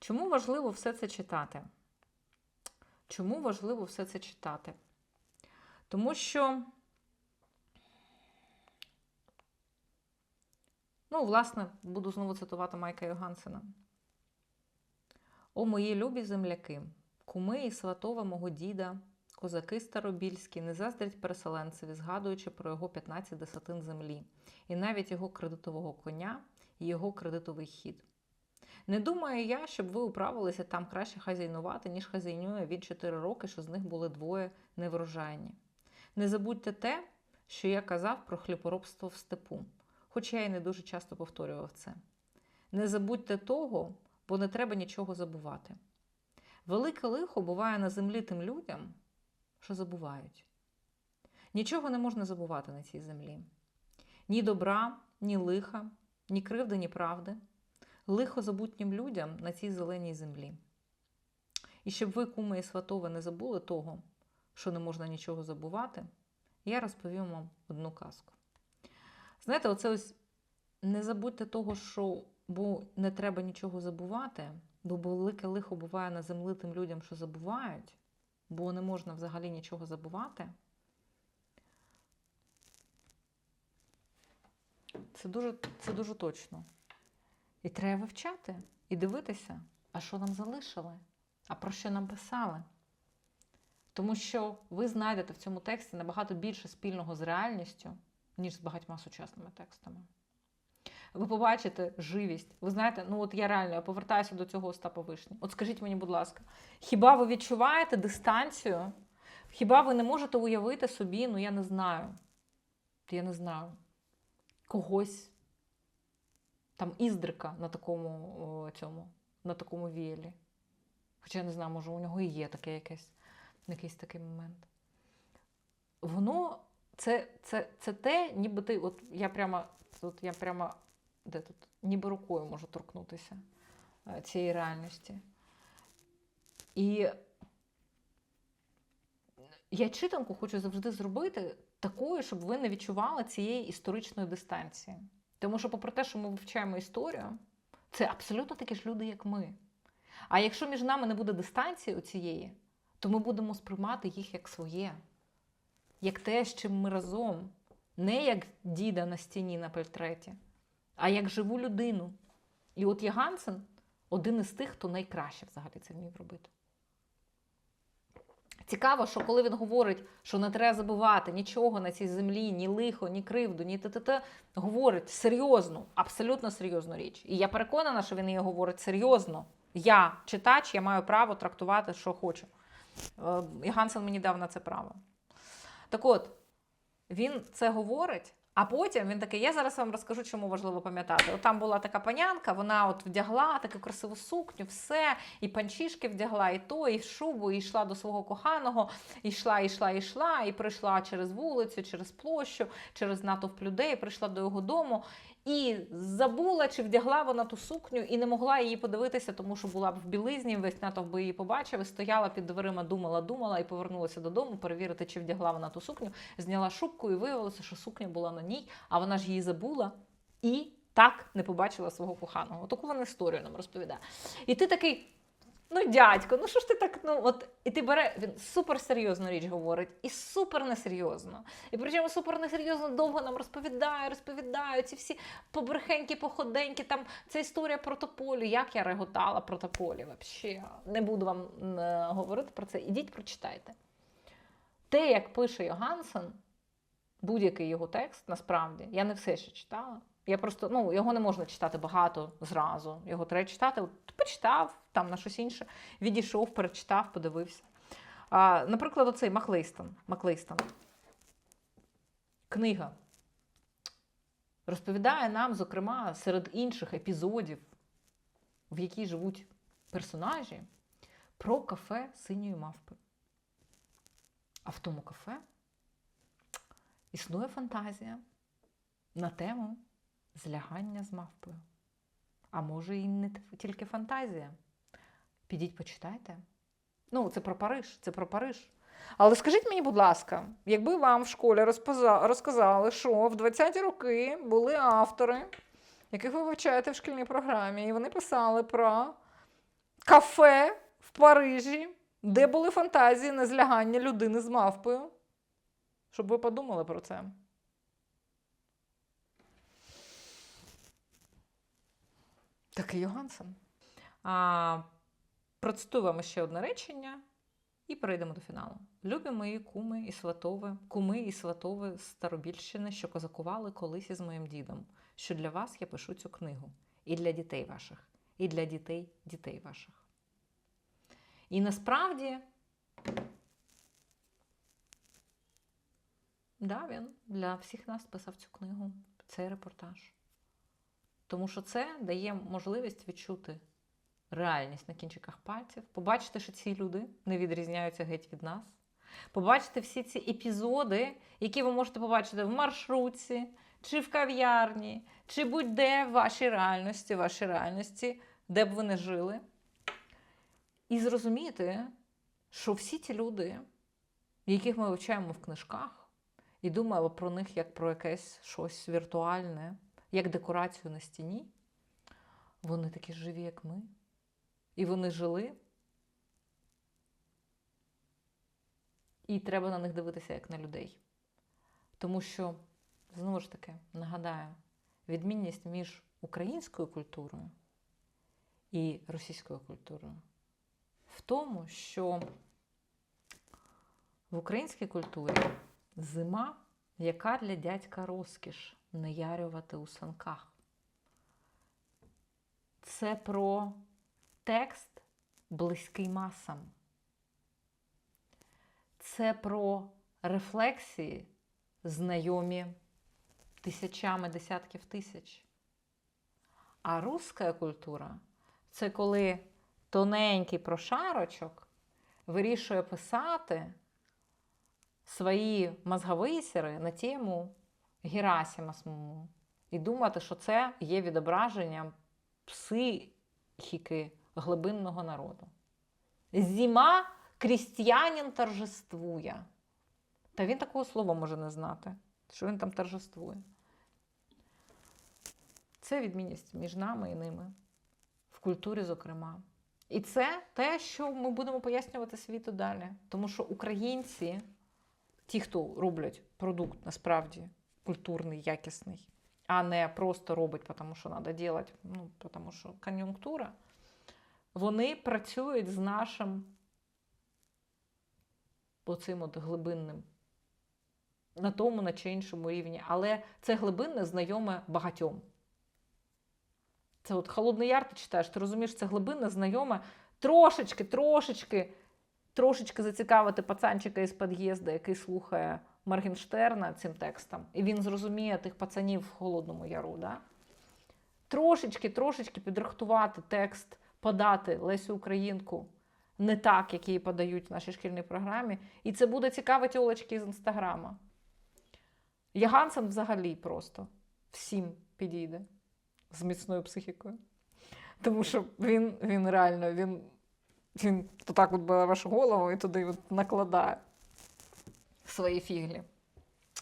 Чому важливо все це читати? Чому важливо все це читати? Тому що, ну, власне, буду знову цитувати Майка Йогансена. О, мої любі земляки, куми і сватова мого діда, козаки старобільські, не заздрять переселенцеві, згадуючи про його 15 десятин землі, і навіть його кредитового коня і його кредитовий хід. Не думаю я, щоб ви управилися там краще хазяйнувати, ніж хазяйнує він 4 роки, що з них були двоє неврожайні. Не забудьте те, що я казав про хліборобство в степу, хоч я і не дуже часто повторював це. Не забудьте того, бо не треба нічого забувати. Велике лихо буває на землі тим людям, що забувають. Нічого не можна забувати на цій землі. Ні добра, ні лиха, ні кривди, ні правди. Лихо забутнім людям на цій зеленій землі. І щоб ви, куми і сватове, не забули того, що не можна нічого забувати, я розповім вам одну казку. Знаєте, оце ось не забудьте того, що бо не треба нічого забувати, бо велике лихо буває на землі тим людям, що забувають, бо не можна взагалі нічого забувати. Це дуже, це дуже точно. І треба вивчати і дивитися, а що нам залишили, а про що нам писали. Тому що ви знайдете в цьому тексті набагато більше спільного з реальністю, ніж з багатьма сучасними текстами. Ви побачите живість. Ви знаєте, ну от я реально я повертаюся до цього Остапа Вишні. От скажіть мені, будь ласка, хіба ви відчуваєте дистанцію? Хіба ви не можете уявити собі, ну я не знаю, я не знаю, когось там іздрика на такому о, цьому, на такому віялі. Хоча я не знаю, може, у нього і є таке якесь, якийсь такий момент. Воно це, це, це те, ніби ти, от я прямо, от я прямо, де тут, ніби рукою можу торкнутися е, цієї реальності. І я читанку хочу завжди зробити такою, щоб ви не відчували цієї історичної дистанції. Тому що, попри те, що ми вивчаємо історію, це абсолютно такі ж люди, як ми. А якщо між нами не буде дистанції у цієї, то ми будемо сприймати їх як своє, як те, з чим ми разом, не як діда на стіні на портреті, а як живу людину. І от Ягансен один із тих, хто найкраще взагалі це вмів робити. Цікаво, що коли він говорить, що не треба забувати нічого на цій землі, ні лихо, ні кривду, ні т-т-т, говорить серйозну, абсолютно серйозну річ. І я переконана, що він її говорить серйозно. Я, читач, я маю право трактувати, що хочу. Е, І Гансен мені дав на це право. Так от, він це говорить, а потім він такий: я зараз вам розкажу, чому важливо пам'ятати. От там була така панянка, вона от вдягла таку красиву сукню, все, і панчішки вдягла, і то, і шубу, і йшла до свого коханого, і йшла, і йшла, і йшла, і прийшла через вулицю, через площу, через натовп людей, прийшла до його дому. І забула, чи вдягла вона ту сукню, і не могла її подивитися, тому що була б в білизні, весь натовп би її побачив, і стояла під дверима, думала, думала, і повернулася додому перевірити, чи вдягла вона ту сукню. Зняла шубку і виявилося, що сукня була на ній, а вона ж її забула і так не побачила свого коханого. Таку вона історію нам розповідає. І ти такий. Ну, дядько, ну що ж ти так? Ну от і ти бере, він супер серйозну річ говорить, і супер несерйозно. І причому супер несерйозно довго нам розповідає, розповідає ці всі побрехенькі, походенькі. Там ця історія про тополю. Як я реготала про тополі? Взагалі, не буду вам е, говорити про це. Ідіть, прочитайте. Те, як пише Йогансен, будь-який його текст, насправді, я не все ще читала. Я просто ну його не можна читати багато зразу. Його треба читати. От, почитав там на щось інше, відійшов, перечитав, подивився. А, Наприклад, оцей Маклейстон. Маклейстон. Книга розповідає нам, зокрема, серед інших епізодів, в якій живуть персонажі, про кафе синьої мавпи. А в тому кафе існує фантазія на тему злягання з мавпою. А може, і не тільки фантазія. Підіть, почитайте. Ну, це про Париж, це про Париж. Але скажіть мені, будь ласка, якби вам в школі розказали, що в 20-ті роки були автори, яких ви вивчаєте в шкільній програмі, і вони писали про кафе в Парижі, де були фантазії на злягання людини з мавпою. Щоб ви подумали про це. Такий Йогансен. А, вам ще одне речення і перейдемо до фіналу. Любі мої куми і сватови, куми і сватови з Старобільщини, що козакували колись із моїм дідом, що для вас я пишу цю книгу. І для дітей ваших, і для дітей дітей ваших. І насправді, да, він для всіх нас писав цю книгу, цей репортаж. Тому що це дає можливість відчути реальність на кінчиках пальців, побачити, що ці люди не відрізняються геть від нас. Побачити всі ці епізоди, які ви можете побачити в маршрутці, чи в кав'ярні, чи будь-де в вашій реальності, вашій реальності, де б ви не жили. І зрозуміти, що всі ті люди, яких ми вивчаємо в книжках, і думаємо про них як про якесь щось віртуальне, як декорацію на стіні, вони такі живі, як ми. І вони жили. І треба на них дивитися як на людей. Тому що, знову ж таки, нагадаю, відмінність між українською культурою і російською культурою в тому, що в українській культурі зима, яка для дядька розкіш наярювати у санках. Це про текст близький масам. Це про рефлексії, знайомі тисячами, десятків тисяч. А руська культура це коли тоненький прошарочок вирішує писати свої мозговисіри на тему Герасима самому. І думати, що це є відображенням психіки глибинного народу. Зима крістіянин торжествує. Та він такого слова може не знати, що він там торжествує. Це відмінність між нами і ними, в культурі, зокрема. І це те, що ми будемо пояснювати світу далі. Тому що українці, ті, хто роблять продукт насправді культурний, якісний, а не просто робить, тому що треба робити, ну, тому що кон'юнктура, вони працюють з нашим оцим от глибинним на тому, на чи іншому рівні. Але це глибинне знайоме багатьом. Це от Холодний Яр ти читаєш, ти розумієш, це глибинне знайоме трошечки, трошечки, трошечки зацікавити пацанчика із під'їзду, який слухає Моргенштерна цим текстом, і він зрозуміє тих пацанів в Холодному Яру. Да? Трошечки, трошечки підрихтувати текст, подати Лесю Українку не так, як її подають в нашій шкільній програмі. І це буде цікавить Олечки з інстаграма. Ягансен взагалі просто всім підійде з міцною психікою. Тому що він, він реально він, він так от бере вашу голову і туди от накладає свої фіглі.